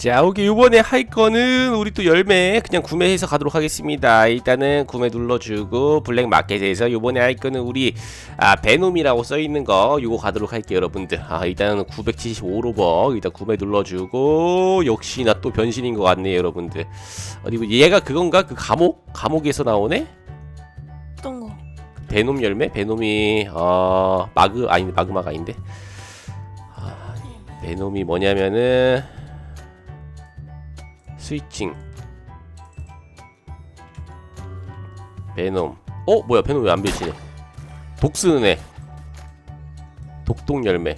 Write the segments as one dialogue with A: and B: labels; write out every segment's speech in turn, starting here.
A: 자, 오케이. 이번에 할 거는 우리 또 열매 그냥 구매해서 가도록 하겠습니다. 일단은 구매 눌러주고 블랙 마켓에서 이번에 할 거는 우리 아, 베놈이라고 써 있는 거 이거 가도록 할게요, 여러분들. 아, 일단은 975로버 일단 구매 눌러주고 역시나 또 변신인 것 같네요, 여러분들. 어디고 얘가 그건가? 그 감옥 감옥에서 나오네?
B: 어떤 거?
A: 베놈 열매? 베놈이 어 마그 아니 마그마가 아닌데. 아, 베놈이 뭐냐면은 스위칭 베놈 어 뭐야 베놈 왜안 변신해 독쓰는 애 독동 열매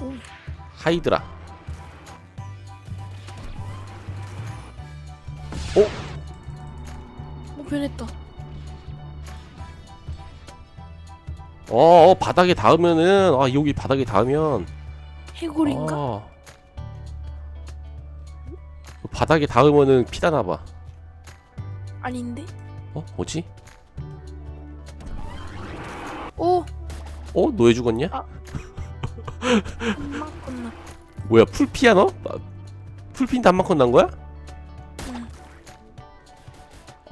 B: 오.
A: 하이드라
B: 어 변했다.
A: 어, 어 바닥에 닿으면은 아 여기 바닥에 닿으면
B: 해골인가?
A: 아. 바닥에 닿으면은 피다 나봐.
B: 아닌데?
A: 어? 뭐지?
B: 오!
A: 어? 너 왜 죽었냐?
B: 한방 끝나.
A: 뭐야 풀피야 너? 아, 풀피인데 한 만큼 난 거야?
B: 응.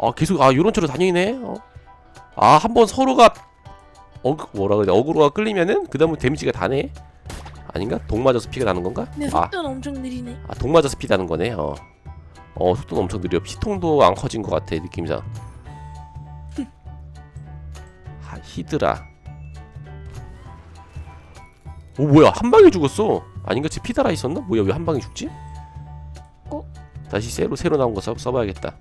A: 아 계속 아 요런 쪽으로 다니네. 어. 아한 번 서로가 어 뭐라 그래 어그로가 끌리면은 그 다음에 데미지가 다네 아닌가 독 맞아서 피가 나는 건가
B: 근데
A: 아
B: 속도는 엄청 느리네.
A: 아, 독 맞아서 피 나는 거네. 어. 어, 속도는 엄청 느려. 피통도 안 커진 것 같아, 느낌상. 아, 히드라. 오, 뭐야. 한 방에 죽었어. 아닌가? 쟤 피달아 있었나? 뭐야, 왜 한 방에 죽지?
B: 어?
A: 다시 새로, 새로 나온 거 써, 써봐야겠다.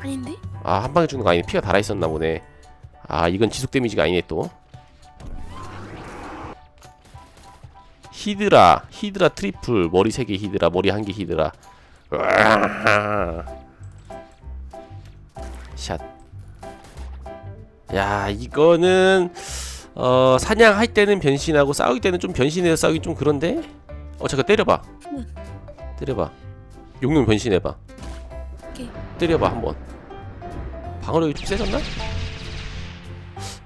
B: 아닌데?
A: 아, 한 방에 죽는 거 아니네. 피가 달아 있었나 보네. 아, 이건 지속 데미지가 아니네, 또. 히드라, 히드라 트리플, 머리 3개 히드라, 머리 1개 히드라. 으아하. 샷. 야, 이거는 어, 사냥할 때는 변신하고 싸울 때는 좀 변신해서 싸우기 좀 그런데. 어, 잠깐 때려봐.
B: 응.
A: 때려봐. 용룡 변신해봐. 때려봐 한번. 방어력이 좀 세졌나?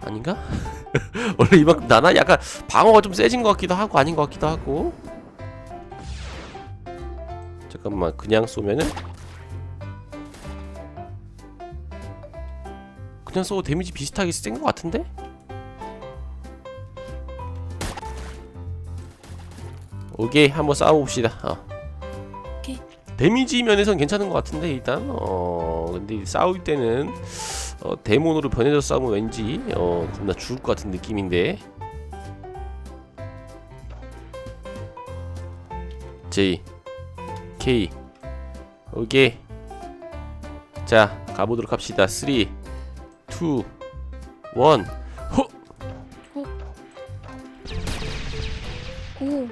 A: 아닌가? 원래 이만큼 나나? 약간 방어가 좀 세진 것 같기도 하고 아닌 것 같기도 하고 잠깐만 그냥 쏘면은 그냥 쏘고 데미지 비슷하게 센 것 같은데? 오케이 한번 싸워봅시다 어. 데미지 면에선 괜찮은 것 같은데 일단 어 근데 싸울 때는 어, 데몬으로 변해서 싸우면 왠지 어 겁나 죽을 것 같은 느낌인데. J K. 오케이. 자 가보도록 합시다. 3 2 1 호!
B: 오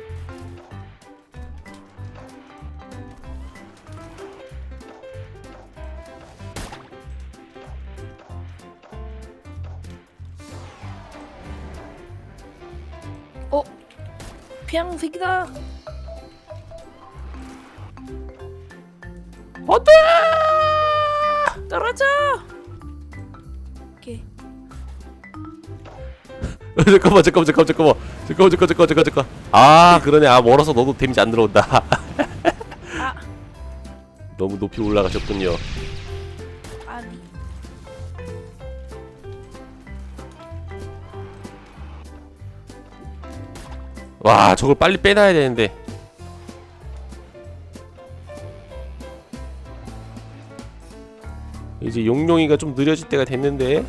B: 피양색이다.
A: 어때?
B: 떨어져. 오케이.
A: 잠깐만 잠깐만 잠깐만 잠깐만 잠깐만 잠깐만 잠깐만 잠깐만 잠깐 아 그러네 아 멀어서 너도 데미지 안 들어온다
B: 아
A: 너무 높이 올라가셨군요 와 저걸 빨리 빼놔야 되는데. 이제 용룡이가 좀 느려질 때가 됐는데.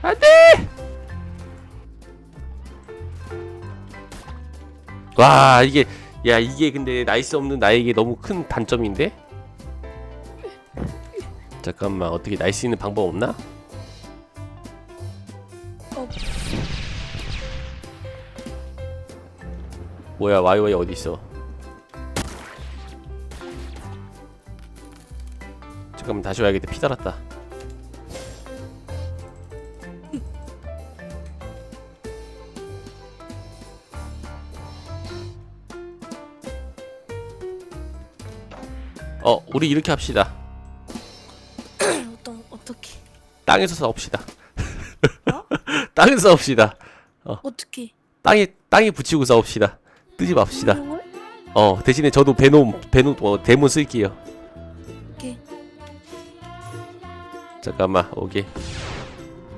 A: 안돼! 와 이게 야 이게 근데 나이스 없는 나에게 너무 큰 단점인데? 잠깐만 어떻게 나이스 있는 방법 없나? 뭐야 와이와이 어디 있어? 잠깐만 다시 와야겠다 피 달았다. 어 우리 이렇게 합시다.
B: 어떤 어떻게?
A: 땅에서 싸웁시다. 땅에서 싸웁시다.
B: 어떻게?
A: 땅에 땅에 붙이고 싸웁시다. 뜨지 맙시다.
B: 걸?
A: 어 대신에 저도 베놈 베놈 어, 대문 쓸게요.
B: 오케이.
A: 잠깐만 오케이.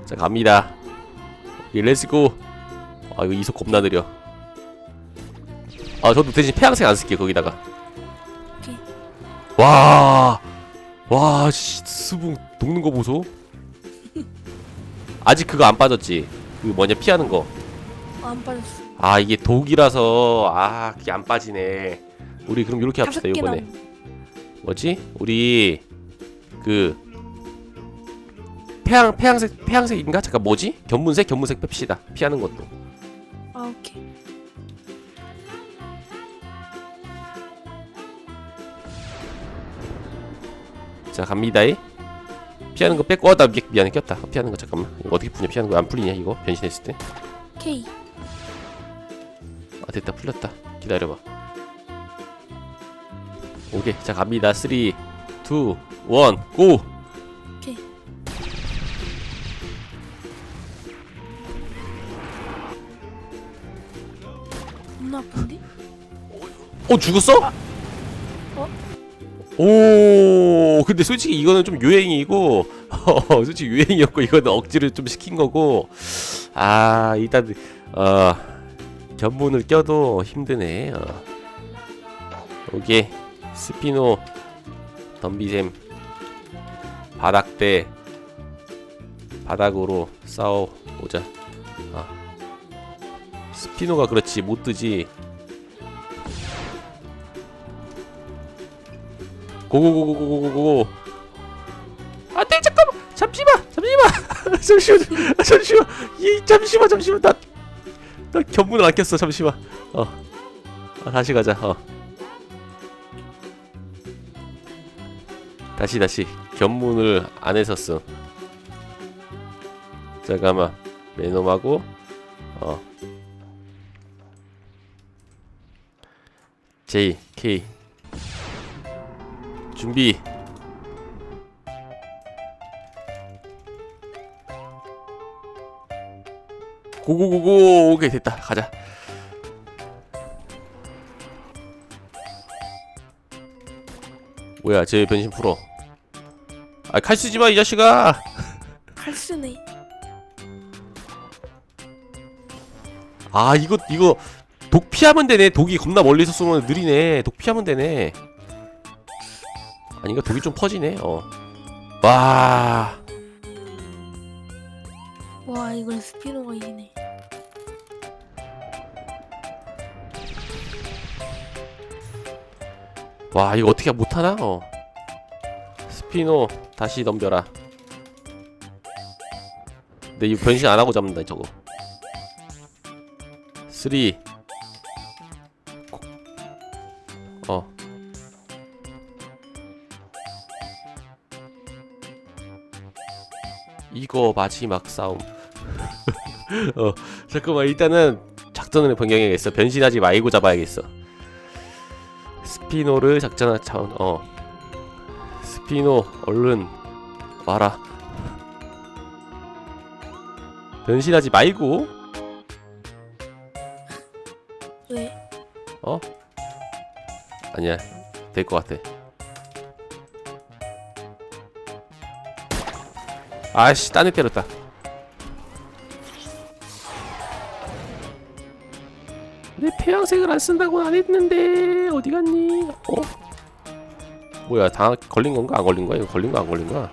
A: 자 갑니다. 오케이 렛츠고. 아 이거 이속 겁나 느려. 아 저도 대신 폐양색 안 쓸게요 거기다가.
B: 오케이.
A: 와. 와, 씨, 수붕 녹는 거 보소. 아직 그거 안 빠졌지. 그 뭐냐 피하는 거.
B: 어, 안 빠졌어.
A: 아 이게 독이라서 아 그게 안 빠지네. 우리 그럼 이렇게 합시다
B: 다섯 개
A: 이번에.
B: 남.
A: 뭐지? 우리 그 폐양 폐양색 폐양색인가? 잠깐 뭐지? 견문색 견문색 뺍시다. 피하는 것도.
B: 아 오케이.
A: 자 갑니다. 이 피하는 거 뺐고 어나 미안해 꼈다. 피하는 거 잠깐만. 이거 어떻게 푸냐? 피하는 거 안 풀리냐 이거 변신했을 때?
B: K.
A: 아 됐다 풀렸다. 기다려봐. 오케이 자 갑니다. 3, 2, 1, 고!
B: 오케이. 겁나 아픈데?
A: 어 죽었어?
B: 어?
A: 오 근데 솔직히 이거는 좀 유행이고 어, 솔직히 유행이었고 이거는 억지로 좀 시킨 거고 아 일단 어 견문을 껴도 힘드네. 어. 오케이 스피노 덤비셈 바닥대 바닥으로 싸워보자. 아. 스피노가 그렇지 못 뜨지. 고고고고고고고고 안돼 잠깐만! 잠시만! 잠시만! 잠시만! 아, 잠시만! 이 잠시만! 잠시만! 나, 나 견문을 안 꼈어 잠시만. 어. 아, 다시 가자 어. 다시 다시. 견문을 안 했었어. 잠깐만 매놈하고 어. J K. 준비 고고고고. 오케이 됐다. 가자. 뭐야 제 변신 풀어. 아 칼 쓰지마 이 자식아!
B: 칼 쓰네.
A: 아 이거 이거 독 피하면 되네. 독이 겁나 멀리서 쏘면 느리네. 독 피하면 되네. 아닌가? 독이 좀 퍼지네. 어와.
B: 와 이걸 스피노가 이기네.
A: 와 이거 어떻게 못하나? 어. 스피노 다시 넘겨라. 근데 이거 변신 안하고 잡는다 저거. 3 어. 이거 마지막 싸움. 어 잠깐만 일단은 작전을 변경해야겠어. 변신하지 말고 잡아야겠어 스피노를 작전하 차원 어. 스피노 얼른 와라. 변신하지 말고.
B: 왜?
A: 아니야. 될 것 같아. 아씨 딴애 때렸다 내 폐양색을 안 쓴다고 안 했는데 어디 갔니? 어? 뭐야 다 걸린 건가 안 걸린 거야? 이거 걸린 거 안 걸린 거야?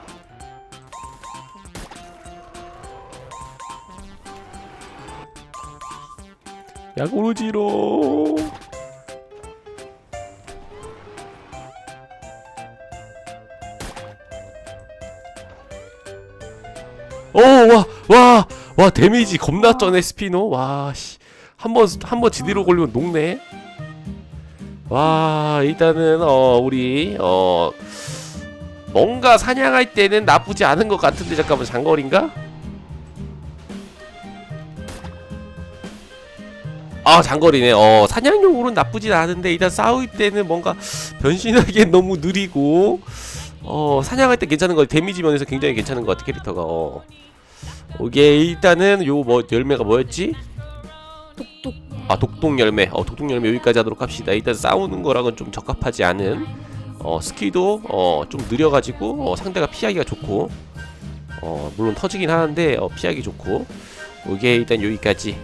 A: 야구르지로 오와와와 와, 데미지 겁나 쩌네 스피노 와씨 한번 한번 지대로 걸리면 녹네 와 일단은 어 우리 어 뭔가 사냥할 때는 나쁘지 않은 것 같은데 잠깐만 장거리인가? 아 장거리네 어 사냥용으로는 나쁘진 않은데 일단 싸울 때는 뭔가 변신하기엔 너무 느리고 어 사냥할 때 괜찮은 거 같아 데미지 면에서 굉장히 괜찮은 것 같아 캐릭터가 어 오케이 일단은 요 뭐 열매가 뭐였지? 아 독동 열매. 어 독동 열매 여기까지 하도록 합시다. 일단 싸우는 거랑은 좀 적합하지 않은 어 스킬도 어 좀 느려가지고 어, 상대가 피하기가 좋고 어 물론 터지긴 하는데 어, 피하기 좋고. 이게 일단 여기까지